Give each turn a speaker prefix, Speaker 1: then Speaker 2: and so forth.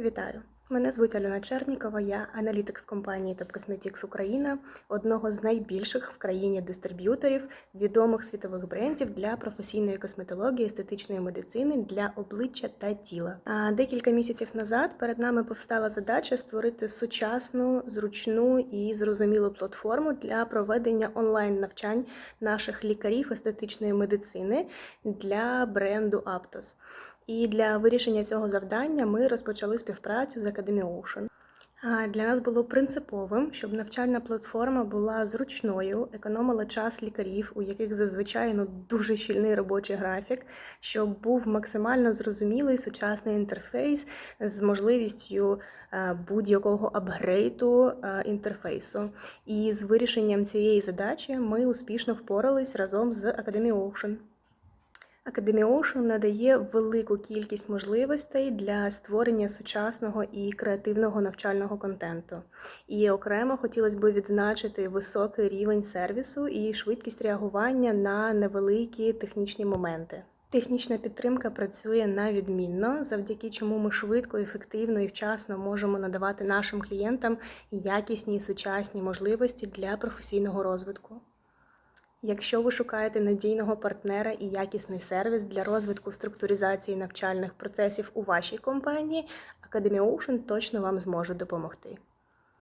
Speaker 1: Вітаю! Мене звуть Альона Чернікова, я аналітик в компанії Top Україна, одного з найбільших в країні дистриб'юторів відомих світових брендів для професійної косметології, естетичної медицини для обличчя та тіла. А декілька місяців назад перед нами повстала задача створити сучасну, зручну і зрозумілу платформу для проведення онлайн навчань наших лікарів естетичної медицини для бренду Aptos. І для вирішення цього завдання ми розпочали співпрацю з Academy Ocean. Для нас було принциповим, щоб навчальна платформа була зручною, економила час лікарів, у яких зазвичай ну, дуже щільний робочий графік, щоб був максимально зрозумілий сучасний інтерфейс з можливістю будь-якого апгрейду інтерфейсу. І з вирішенням цієї задачі ми успішно впорались разом з Academy Ocean. Academy Ocean надає велику кількість можливостей для створення сучасного і креативного навчального контенту. І окремо хотілося б відзначити високий рівень сервісу і швидкість реагування на невеликі технічні моменти. Технічна підтримка працює на відмінно, завдяки чому ми швидко, ефективно і вчасно можемо надавати нашим клієнтам якісні і сучасні можливості для професійного розвитку. Якщо ви шукаєте надійного партнера і якісний сервіс для розвитку структуризації навчальних процесів у вашій компанії, Academy Ocean точно вам зможе допомогти.